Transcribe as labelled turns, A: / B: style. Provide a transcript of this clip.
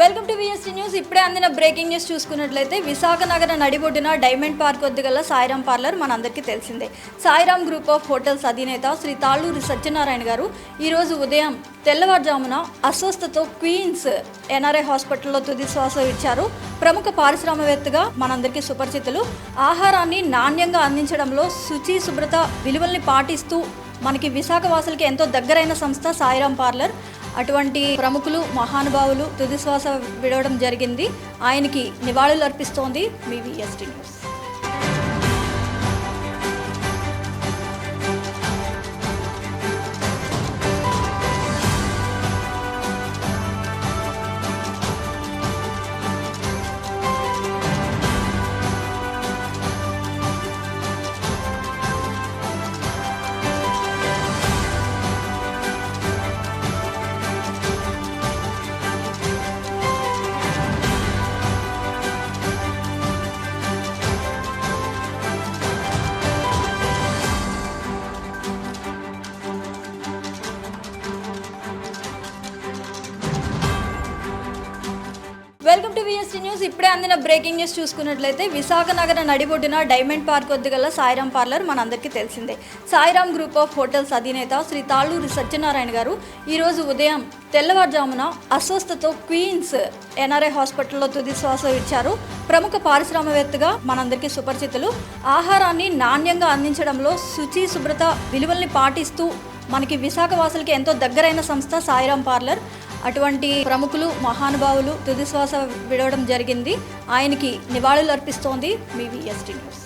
A: Welcome to VST news. ఇప్పుడే అందిన breaking news చూసుకున్నట్లయితే విశాఖ నగర నడిబొడ్డున డైమండ్ పార్క్ వద్ద గల సాయిరాం పార్లర్ మనందరికీ తెలిసిందే. సాయిరాం గ్రూప్ ఆఫ్ హోటల్స్ అధినేత శ్రీ తాళ్ళూరి సత్యనారాయణ గారు ఈరోజు ఉదయం తెల్లవారుజామున అస్వస్థతో క్వీన్స్ ఎన్ఆర్ఐ హాస్పిటల్లో తుది శ్వాస ఇచ్చారు ప్రముఖ పారిశ్రామవేత్తగా మనందరికీ సుపరిచితులు. ఆహారాన్ని నాణ్యంగా అందించడంలో శుచి శుభ్రత విలువల్ని పాటిస్తూ మనకి విశాఖ వాసులకి ఎంతో దగ్గరైన సంస్థ సాయిరాం పార్లర్. అటువంటి ప్రముఖులు మహానుభావులు తుది శ్వాస విడవడం జరిగింది. ఆయనకి నివాళులు అర్పిస్తోంది మీ news welcome to VST news ఇప్పుడే అందిన బ్రేకింగ్ న్యూస్ చూసుకున్నట్లయితే విశాఖ నగర నడిబొడ్డున డైమండ్ పార్క్ వద్ద గల సాయిరాం పార్లర్ మనందరికీ తెలిసిందే. సాయిరాం గ్రూప్ ఆఫ్ హోటల్స్ అధినేత శ్రీ తాళ్ళూరి సత్యనారాయణ గారు ఈరోజు ఉదయం తెల్లవారుజామున అస్వస్థతో క్వీన్స్ ఎన్ఆర్ఐ హాస్పిటల్లో తుది శ్వాస ఇచ్చారు ప్రముఖ పారిశ్రామవేత్తగా మనందరికీ సుపరిచితులు. ఆహారాన్ని నాణ్యంగా అందించడంలో శుచి శుభ్రత విలువల్ని పాటిస్తూ మనకి విశాఖ వాసులకి ఎంతో దగ్గరైన సంస్థ సాయిరాం పార్లర్. అటువంటి ప్రముఖులు మహానుభావులు తుది శ్వాస విడవడం జరిగింది. ఆయనకి నివాళులు అర్పిస్తోంది మీ విఎస్టీ న్యూస్